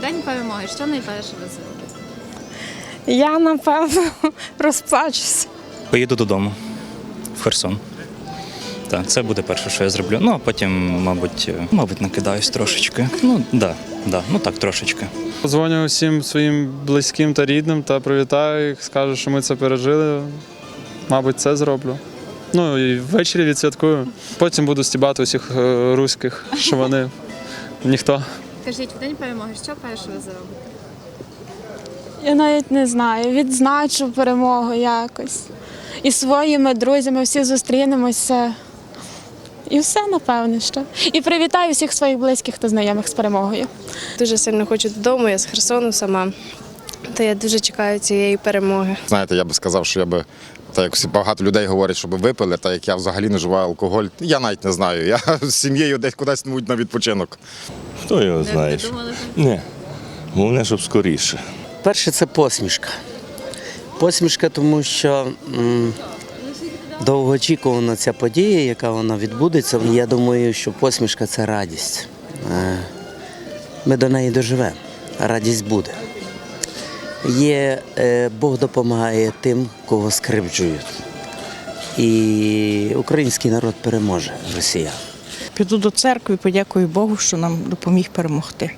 день перемоги, що найперше ви зробите? Я напевно розплачуся. Поїду додому в Херсон. Так, це буде перше, що я зроблю. Ну, а потім, мабуть, е, мабуть, накидаюсь трошечки. Ну, да, да, ну так, трошечки. Дзвоню всім своїм близьким та рідним та привітаю їх, скажу, що ми це пережили. Мабуть, це зроблю. Ну і ввечері відсвяткую. Потім буду стібати усіх е, руських, що вони ніхто. Кажіть, в день перемоги, що перше ви зробите? Я навіть не знаю. Відзначу перемогу якось. І своїми друзями всі зустрінемося. І все, напевне, що. І привітаю всіх своїх близьких та знайомих з перемогою. Дуже сильно хочу додому, я з Херсону сама. То я дуже чекаю цієї перемоги. Знаєте, я би сказав, що я би так як всі багато людей говорять, щоб випили, так як я взагалі не вживаю алкоголь. Я навіть не знаю. Я з сім'єю десь кудись мабуть, на відпочинок. Хто його знає? думали? Ні. Головне, щоб скоріше. Перше це посмішка. Посмішка, тому що м, довгоочікувана ця подія, яка вона відбудеться. Я думаю, що посмішка це радість. Е, Ми до неї доживемо, радість буде. Є, е, Бог допомагає тим, кого скривджують. І український народ переможе Росія. Піду до церкви, подякую Богу, що нам допоміг перемогти.